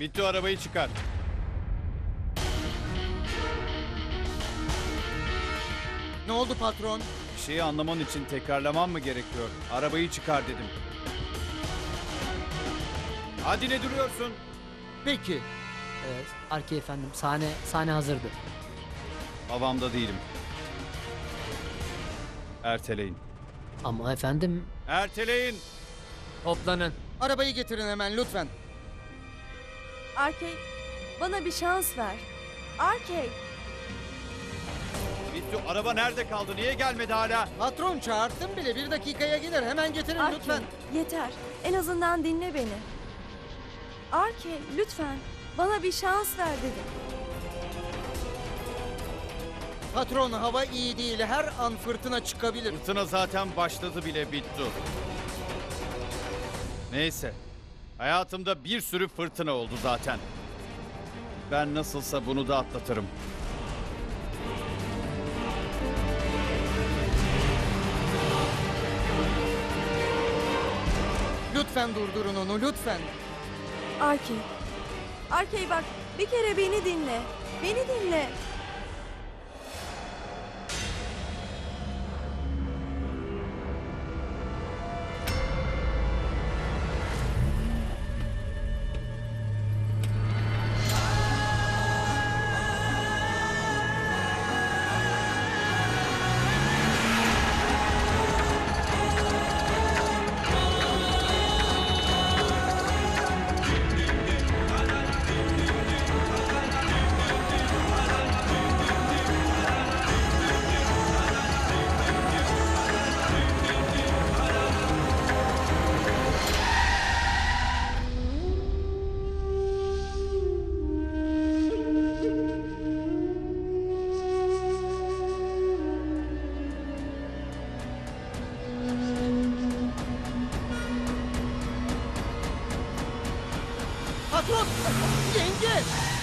Bitti arabayı çıkar. Ne oldu patron? Bir şeyi anlaman için tekrarlamam mı gerekiyor? Arabayı çıkar dedim. Hadi ne duruyorsun? Peki. Evet, Arki efendim sahne sahne hazırdı. Havamda değilim. Erteleyin. Ama efendim Erteleyin. toplanın. Arabayı getirin hemen lütfen. Arkey, bana bir şans ver. Arkey, Bitti. Araba nerede kaldı? Niye gelmedi hala? Patron çağırttım bile. Bir dakikaya gelir. Hemen getirin Arkey, lütfen. yeter. En azından dinle beni. Arkey, lütfen. Bana bir şans ver dedim. Patron hava iyi değil. Her an fırtına çıkabilir. Fırtına zaten başladı bile bitti. Neyse. Hayatımda bir sürü fırtına oldu zaten. Ben nasılsa bunu da atlatırım. Lütfen durdurun onu lütfen. Arkey. Arkey bak, bir kere beni dinle. Beni dinle. Patron!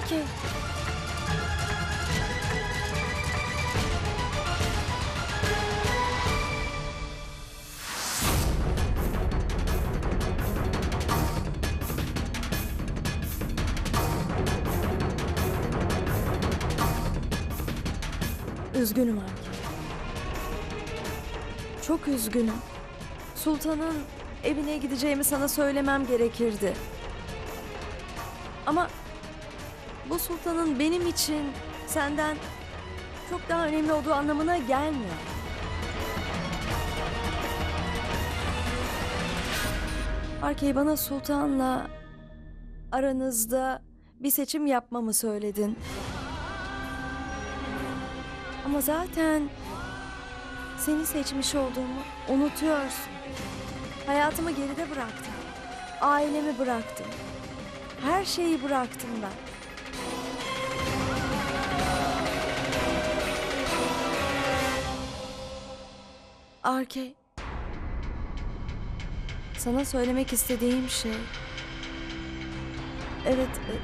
Arkey. Üzgünüm Arkey. Çok üzgünüm. Sultan'ın evine gideceğimi sana söylemem gerekirdi. Ama bu sultanın benim için senden çok daha önemli olduğu anlamına gelmiyor. Arkey bana sultanla aranızda bir seçim yapmamı söyledin. Ama zaten seni seçmiş olduğumu unutuyorsun. Hayatımı geride bıraktım. Ailemi bıraktım. Her şeyi bıraktım ben. Arkey. Sana söylemek istediğim şey... Evet, e,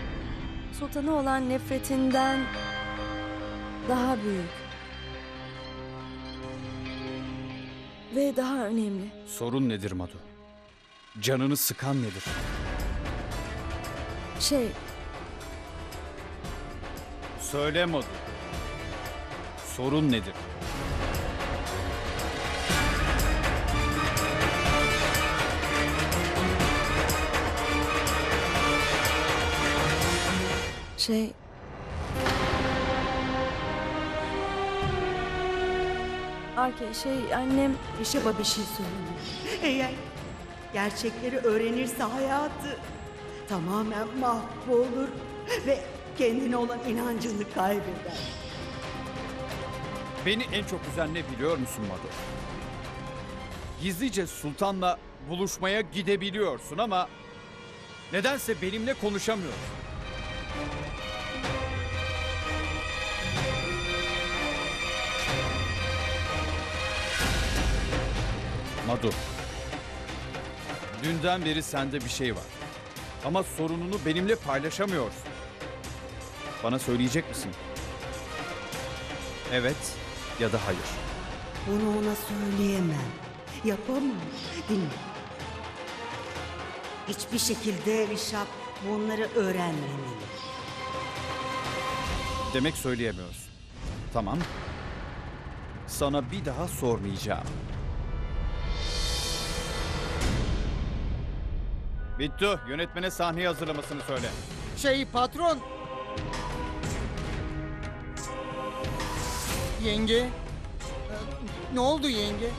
sultana olan nefretinden daha büyük. Ve daha önemli. Sorun nedir Madu? Canını sıkan nedir? Şey, Söyle Madu. Sorun nedir? Şey... Arkey, şey annem... Rişap'a bir şey söyleme. Eğer gerçekleri öğrenirse hayatı tamamen mahvolur ve kendine olan inancını kaybeder. Beni en çok üzen ne biliyor musun Madu? Gizlice sultanla buluşmaya gidebiliyorsun ama nedense benimle konuşamıyorsun. Madu. Dünden beri sende bir şey var. Ama sorununu benimle paylaşamıyorsun. Bana söyleyecek misin? Evet ya da hayır. Bunu ona söyleyemem. Yapamam. Dinle. Hiçbir şekilde Rişap bunları öğrenmemeli. Demek söyleyemiyorsun. Tamam. Sana bir daha sormayacağım. Bittu, yönetmene sahneyi hazırlamasını söyle. Şey patron. Yenge. Ee, Ne oldu yenge?